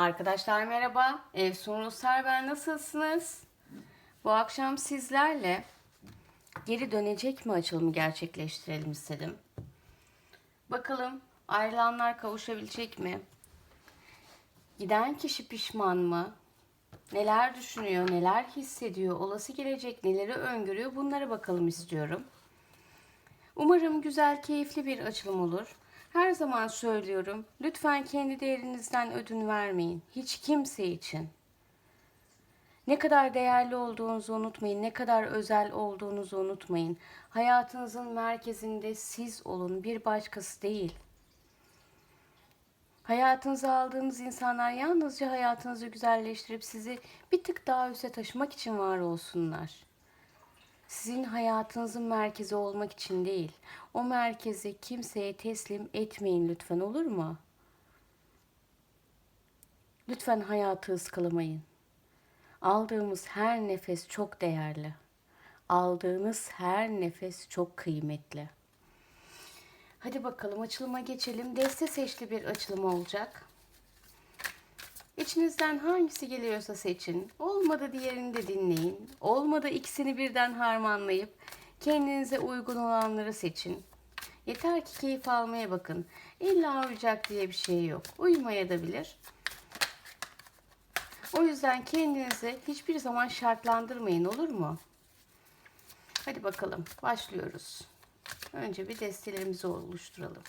Arkadaşlar merhaba. Efsun Ruslar ben nasılsınız? Bu akşam sizlerle geri dönecek mi açılımı gerçekleştirelim istedim. Bakalım ayrılanlar kavuşabilecek mi? Giden kişi pişman mı? Neler düşünüyor, neler hissediyor, olası gelecek neleri öngörüyor bunlara bakalım istiyorum. Umarım güzel, keyifli bir açılım olur. Her zaman söylüyorum, lütfen kendi değerinizden ödün vermeyin. Hiç kimse için. Ne kadar değerli olduğunuzu unutmayın, ne kadar özel olduğunuzu unutmayın. Hayatınızın merkezinde siz olun, bir başkası değil. Hayatınıza aldığınız insanlar yalnızca hayatınızı güzelleştirip sizi bir tık daha üste taşımak için var olsunlar. Sizin hayatınızın merkezi olmak için değil. O merkezi kimseye teslim etmeyin lütfen olur mu? Lütfen hayatı ıskalamayın. Aldığımız her nefes çok değerli. Aldığınız her nefes çok kıymetli. Hadi bakalım açılıma geçelim. Deste seçli bir açılım olacak. İçinizden hangisi geliyorsa seçin. Olmadı diğerini de dinleyin. Olmadı ikisini birden harmanlayıp kendinize uygun olanları seçin. Yeter ki keyif almaya bakın. İlla uyacak diye bir şey yok. Uyumaya da bilir. O yüzden kendinizi hiçbir zaman şartlandırmayın olur mu? Hadi bakalım başlıyoruz. Önce bir destelerimizi oluşturalım.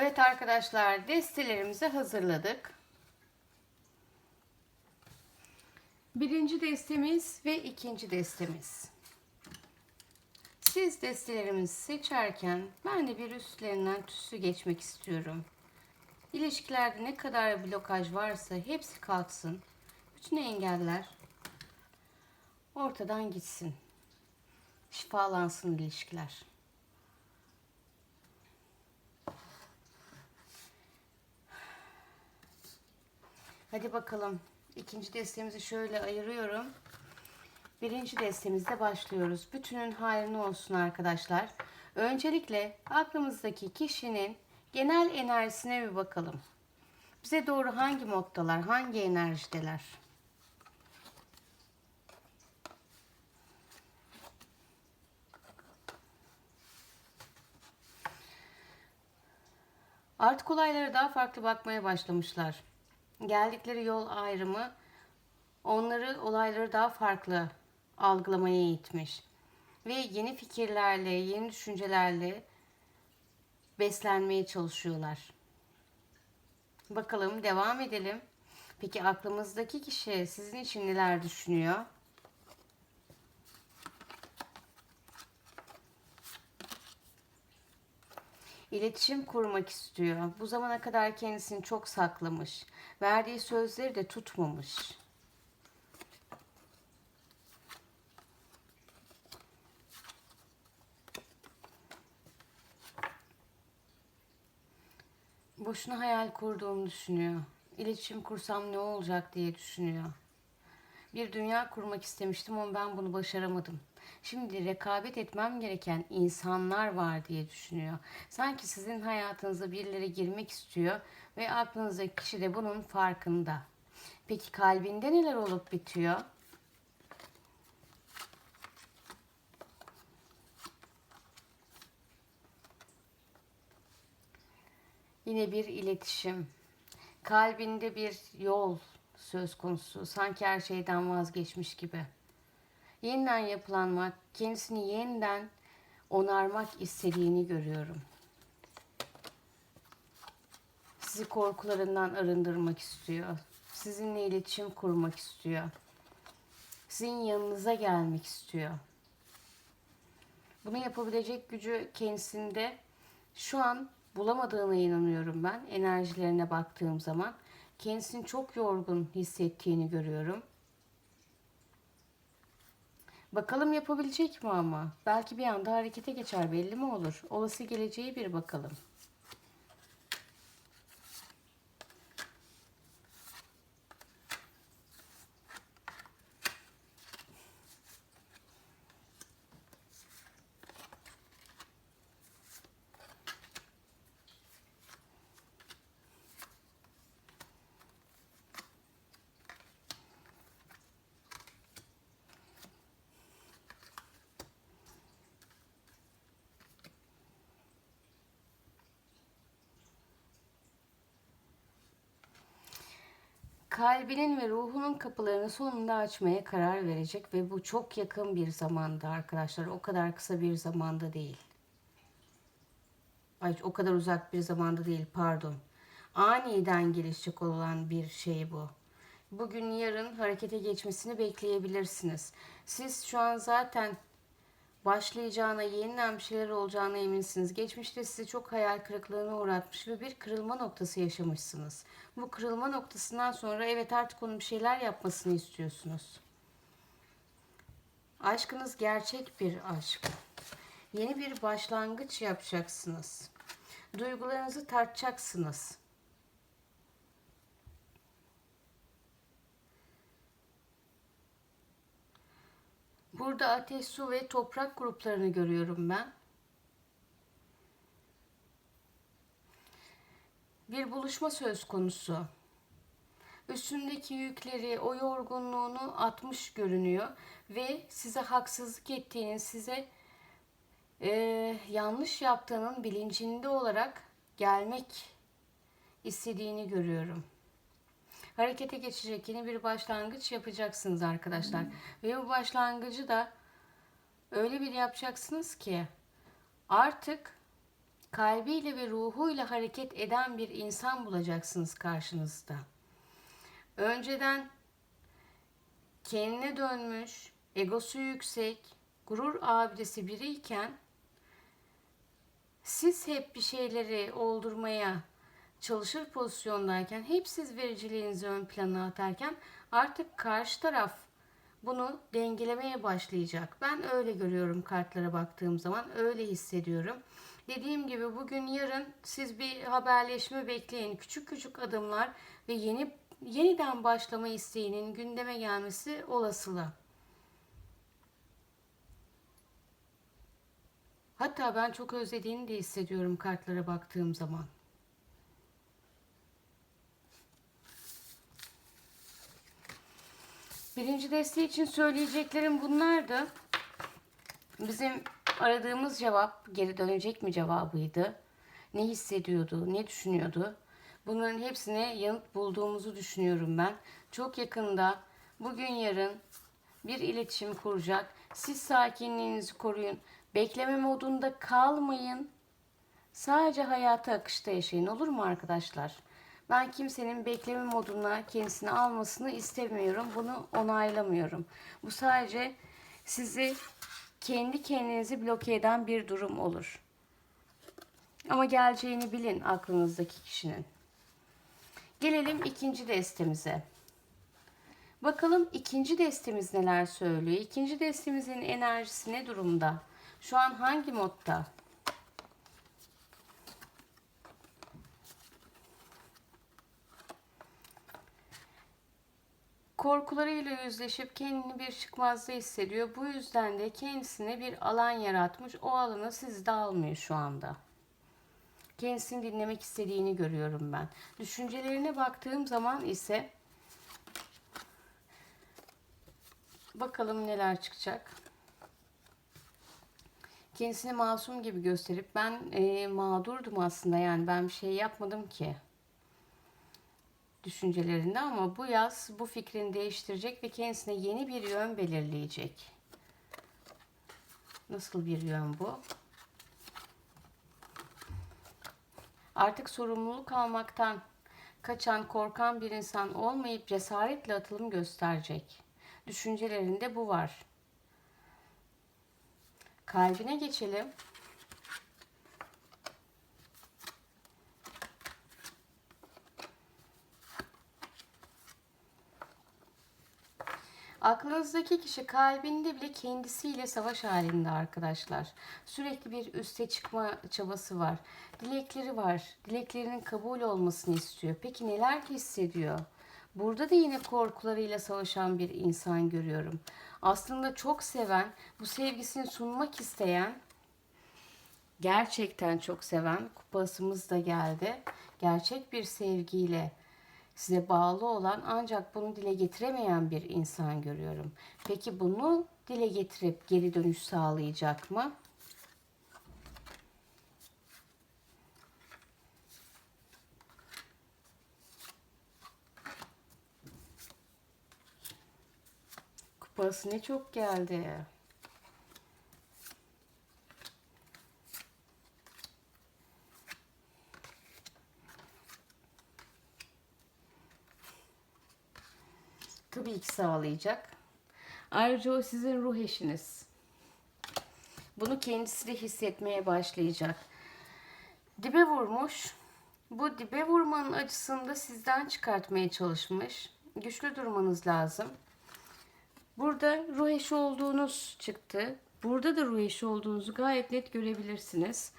Evet arkadaşlar destelerimizi hazırladık. Birinci destemiz ve ikinci destemiz. Siz destelerimizi seçerken ben de bir üstlerinden tüsü geçmek istiyorum. İlişkilerde ne kadar blokaj varsa hepsi kalksın. Bütün engeller ortadan gitsin. Şifalansın ilişkiler. Hadi bakalım. İkinci destemizi şöyle ayırıyorum. Birinci destemizde başlıyoruz. Bütünün hayrına olsun arkadaşlar. Öncelikle aklımızdaki kişinin genel enerjisine bir bakalım. Bize doğru hangi moddalar, hangi enerjideler? Artık olaylara daha farklı bakmaya başlamışlar. Geldikleri yol ayrımı onları olayları daha farklı algılamaya itmiş. Ve yeni fikirlerle, yeni düşüncelerle beslenmeye çalışıyorlar. Bakalım devam edelim. Peki aklımızdaki kişi sizin için neler düşünüyor? İletişim kurmak istiyor. Bu zamana kadar kendisini çok saklamış. Verdiği sözleri de tutmamış. Boşuna hayal kurduğumu düşünüyor. İletişim kursam ne olacak diye düşünüyor. Bir dünya kurmak istemiştim ama ben bunu başaramadım. Şimdi rekabet etmem gereken insanlar var diye düşünüyor. Sanki sizin hayatınıza birileri girmek istiyor ve aklınızdaki kişi de bunun farkında. Peki kalbinde neler olup bitiyor? Yine bir iletişim. Kalbinde bir yol söz konusu. Sanki her şeyden vazgeçmiş gibi. Yeniden yapılanmak, kendisini yeniden onarmak istediğini görüyorum. Sizi korkularından arındırmak istiyor. Sizinle iletişim kurmak istiyor. Sizin yanınıza gelmek istiyor. Bunu yapabilecek gücü kendisinde şu an bulamadığına inanıyorum ben. Enerjilerine baktığım zaman kendisini çok yorgun hissettiğini görüyorum. Bakalım yapabilecek mi ama? Belki bir anda harekete geçer belli mi olur? Olası geleceği bir bakalım. Kalbinin ve ruhunun kapılarını sonunda açmaya karar verecek ve bu çok yakın bir zamanda arkadaşlar. O kadar kısa bir zamanda değil. Ay o kadar uzak bir zamanda değil pardon. Aniden gelişecek olan bir şey bu. Bugün yarın harekete geçmesini bekleyebilirsiniz. Siz şu an zaten başlayacağına, yeniden bir şeyler olacağına eminsiniz. Geçmişte sizi çok hayal kırıklığına uğratmış ve bir kırılma noktası yaşamışsınız. Bu kırılma noktasından sonra evet artık onun bir şeyler yapmasını istiyorsunuz. Aşkınız gerçek bir aşk. Yeni bir başlangıç yapacaksınız. Duygularınızı tartacaksınız. Burada ateş, su ve toprak gruplarını görüyorum ben. Bir buluşma söz konusu. Üstündeki yükleri, o yorgunluğunu atmış görünüyor ve size haksızlık ettiğinin, size e, yanlış yaptığının bilincinde olarak gelmek istediğini görüyorum harekete geçecek yeni bir başlangıç yapacaksınız arkadaşlar. Hmm. Ve bu başlangıcı da öyle bir yapacaksınız ki artık kalbiyle ve ruhuyla hareket eden bir insan bulacaksınız karşınızda. Önceden kendine dönmüş, egosu yüksek, gurur abidesi biriyken siz hep bir şeyleri oldurmaya çalışır pozisyondayken hep siz vericiliğinizi ön plana atarken artık karşı taraf bunu dengelemeye başlayacak. Ben öyle görüyorum kartlara baktığım zaman öyle hissediyorum. Dediğim gibi bugün yarın siz bir haberleşme bekleyin. Küçük küçük adımlar ve yeni yeniden başlama isteğinin gündeme gelmesi olasılığı. Hatta ben çok özlediğini de hissediyorum kartlara baktığım zaman. Birinci desteği için söyleyeceklerim bunlardı. Bizim aradığımız cevap geri dönecek mi cevabıydı. Ne hissediyordu, ne düşünüyordu. Bunların hepsine yanıt bulduğumuzu düşünüyorum ben. Çok yakında bugün yarın bir iletişim kuracak. Siz sakinliğinizi koruyun. Bekleme modunda kalmayın. Sadece hayatı akışta yaşayın olur mu arkadaşlar? Ben kimsenin bekleme moduna kendisini almasını istemiyorum. Bunu onaylamıyorum. Bu sadece sizi kendi kendinizi bloke eden bir durum olur. Ama geleceğini bilin aklınızdaki kişinin. Gelelim ikinci destemize. Bakalım ikinci destemiz neler söylüyor? İkinci destemizin enerjisi ne durumda? Şu an hangi modda? Korkularıyla yüzleşip kendini bir çıkmazda hissediyor. Bu yüzden de kendisine bir alan yaratmış. O alanı sizde almıyor şu anda. Kendisini dinlemek istediğini görüyorum ben. Düşüncelerine baktığım zaman ise bakalım neler çıkacak. Kendisini masum gibi gösterip ben e, mağdurdum aslında yani ben bir şey yapmadım ki düşüncelerinde ama bu yaz bu fikrini değiştirecek ve kendisine yeni bir yön belirleyecek. Nasıl bir yön bu? Artık sorumluluk almaktan kaçan, korkan bir insan olmayıp cesaretle atılım gösterecek. Düşüncelerinde bu var. Kalbine geçelim. Aklınızdaki kişi kalbinde bile kendisiyle savaş halinde arkadaşlar. Sürekli bir üste çıkma çabası var. Dilekleri var. Dileklerinin kabul olmasını istiyor. Peki neler hissediyor? Burada da yine korkularıyla savaşan bir insan görüyorum. Aslında çok seven, bu sevgisini sunmak isteyen, gerçekten çok seven, kupasımız da geldi. Gerçek bir sevgiyle size bağlı olan ancak bunu dile getiremeyen bir insan görüyorum. Peki bunu dile getirip geri dönüş sağlayacak mı? Kupası ne çok geldi. Tabii ki sağlayacak. Ayrıca o sizin ruh eşiniz. Bunu kendisi de hissetmeye başlayacak. Dibe vurmuş. Bu dibe vurmanın acısını da sizden çıkartmaya çalışmış. Güçlü durmanız lazım. Burada ruh eşi olduğunuz çıktı. Burada da ruh eşi olduğunuzu gayet net görebilirsiniz.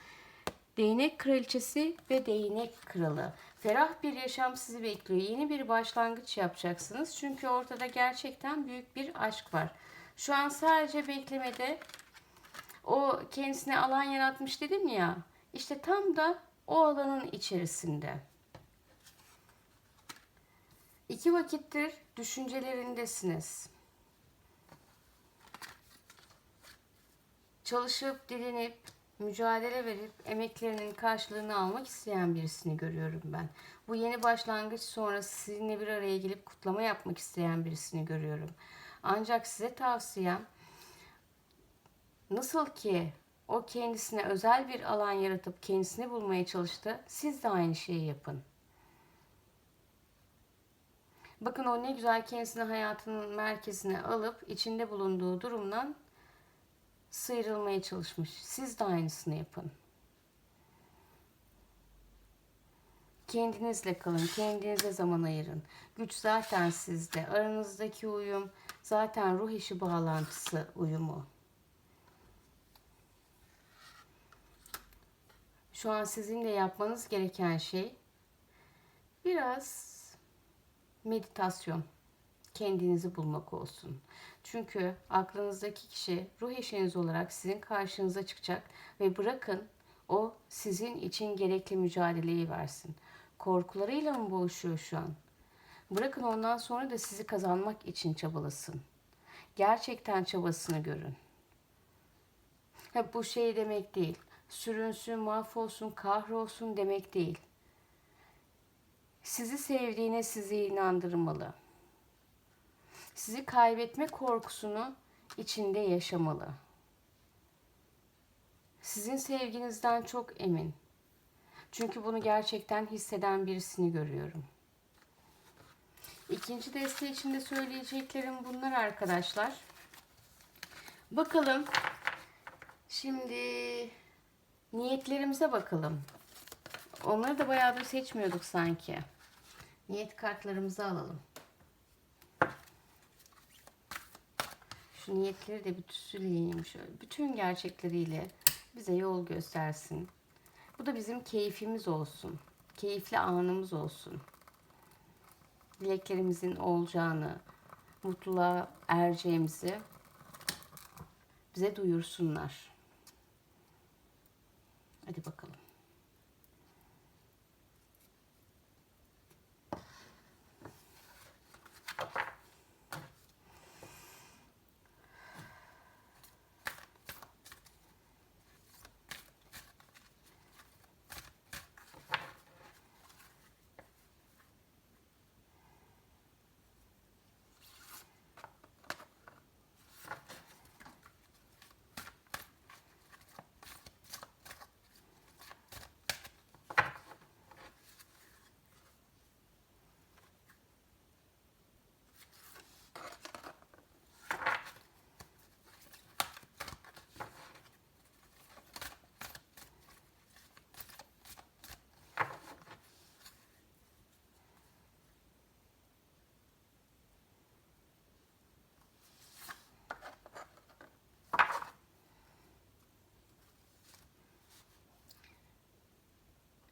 Değnek kraliçesi ve değnek kralı. Ferah bir yaşam sizi bekliyor. Yeni bir başlangıç yapacaksınız. Çünkü ortada gerçekten büyük bir aşk var. Şu an sadece beklemede o kendisine alan yaratmış dedim ya. İşte tam da o alanın içerisinde. İki vakittir düşüncelerindesiniz. Çalışıp, dilinip, mücadele verip emeklerinin karşılığını almak isteyen birisini görüyorum ben. Bu yeni başlangıç sonrası sizinle bir araya gelip kutlama yapmak isteyen birisini görüyorum. Ancak size tavsiyem nasıl ki O kendisine özel bir alan yaratıp kendisini bulmaya çalıştı. Siz de aynı şeyi yapın. Bakın o ne güzel kendisini hayatının merkezine alıp içinde bulunduğu durumdan sıyrılmaya çalışmış. Siz de aynısını yapın. Kendinizle kalın, kendinize zaman ayırın. Güç zaten sizde. Aranızdaki uyum zaten ruh eşi bağlantısı uyumu. Şu an sizin de yapmanız gereken şey biraz meditasyon. Kendinizi bulmak olsun. Çünkü aklınızdaki kişi ruh eşiniz olarak sizin karşınıza çıkacak ve bırakın o sizin için gerekli mücadeleyi versin. Korkularıyla mı boğuşuyor şu an? Bırakın ondan sonra da sizi kazanmak için çabalasın. Gerçekten çabasını görün. Hep bu şey demek değil. Sürünsün, mahvolsun, kahrolsun demek değil. Sizi sevdiğine sizi inandırmalı. Sizi kaybetme korkusunu içinde yaşamalı. Sizin sevginizden çok emin. Çünkü bunu gerçekten hisseden birisini görüyorum. İkinci deste için de söyleyeceklerim bunlar arkadaşlar. Bakalım. Şimdi niyetlerimize bakalım. Onları da bayağıdır seçmiyorduk sanki. Niyet kartlarımızı alalım. Şu niyetleri de bir tüsüleyeyim şöyle. Bütün gerçekleriyle bize yol göstersin. Bu da bizim keyfimiz olsun. Keyifli anımız olsun. Dileklerimizin olacağını, mutluluğa ereceğimizi bize duyursunlar. Hadi bakalım.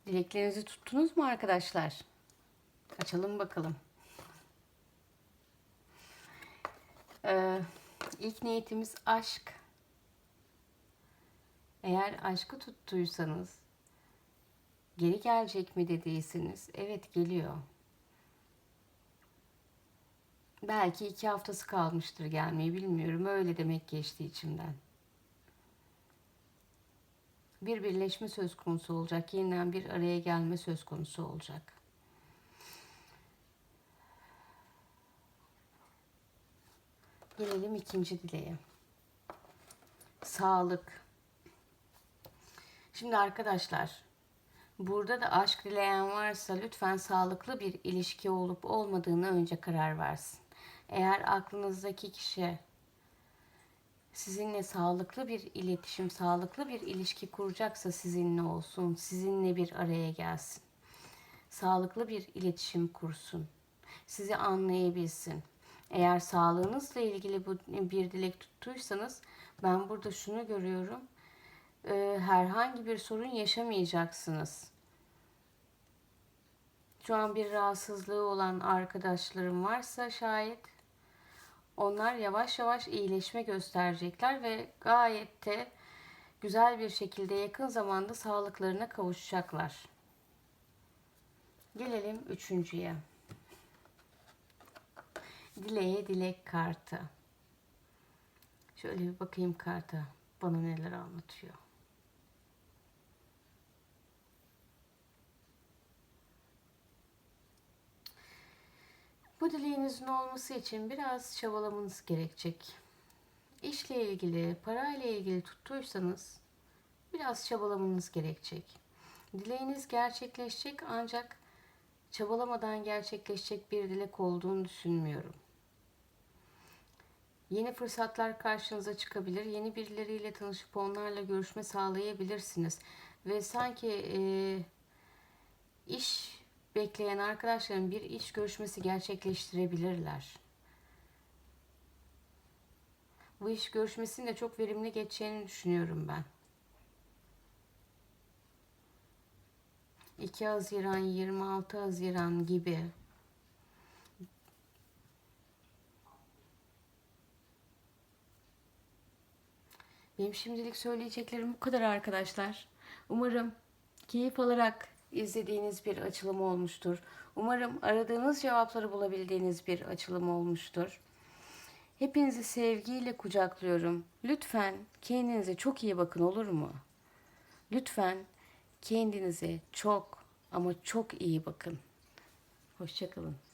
Dileklerinizi tuttunuz mu arkadaşlar? Açalım bakalım. Ee, ilk niyetimiz aşk. Eğer aşkı tuttuysanız geri gelecek mi dediyseniz evet geliyor. Belki iki haftası kalmıştır gelmeyi bilmiyorum. Öyle demek geçti içimden bir birleşme söz konusu olacak. Yeniden bir araya gelme söz konusu olacak. Gelelim ikinci dileğe. Sağlık. Şimdi arkadaşlar, burada da aşk dileyen varsa lütfen sağlıklı bir ilişki olup olmadığını önce karar versin. Eğer aklınızdaki kişi sizinle sağlıklı bir iletişim, sağlıklı bir ilişki kuracaksa sizinle olsun, sizinle bir araya gelsin. Sağlıklı bir iletişim kursun. Sizi anlayabilsin. Eğer sağlığınızla ilgili bir dilek tuttuysanız ben burada şunu görüyorum. Ee, herhangi bir sorun yaşamayacaksınız. Şu an bir rahatsızlığı olan arkadaşlarım varsa şayet onlar yavaş yavaş iyileşme gösterecekler ve gayet de güzel bir şekilde yakın zamanda sağlıklarına kavuşacaklar. Gelelim üçüncüye. Dileğe dilek kartı. Şöyle bir bakayım karta. Bana neler anlatıyor. Dileğinizin olması için biraz çabalamanız gerekecek. İşle ilgili, parayla ilgili tuttuysanız Biraz çabalamanız gerekecek. Dileğiniz gerçekleşecek ancak çabalamadan gerçekleşecek bir dilek olduğunu düşünmüyorum. Yeni fırsatlar karşınıza çıkabilir. Yeni birileriyle tanışıp onlarla görüşme sağlayabilirsiniz. Ve sanki e, iş bekleyen arkadaşların bir iş görüşmesi gerçekleştirebilirler. Bu iş görüşmesinin de çok verimli geçeceğini düşünüyorum ben. 2 Haziran, 26 Haziran gibi. Benim şimdilik söyleyeceklerim bu kadar arkadaşlar. Umarım keyif alarak izlediğiniz bir açılım olmuştur. Umarım aradığınız cevapları bulabildiğiniz bir açılım olmuştur. Hepinizi sevgiyle kucaklıyorum. Lütfen kendinize çok iyi bakın olur mu? Lütfen kendinize çok ama çok iyi bakın. Hoşçakalın.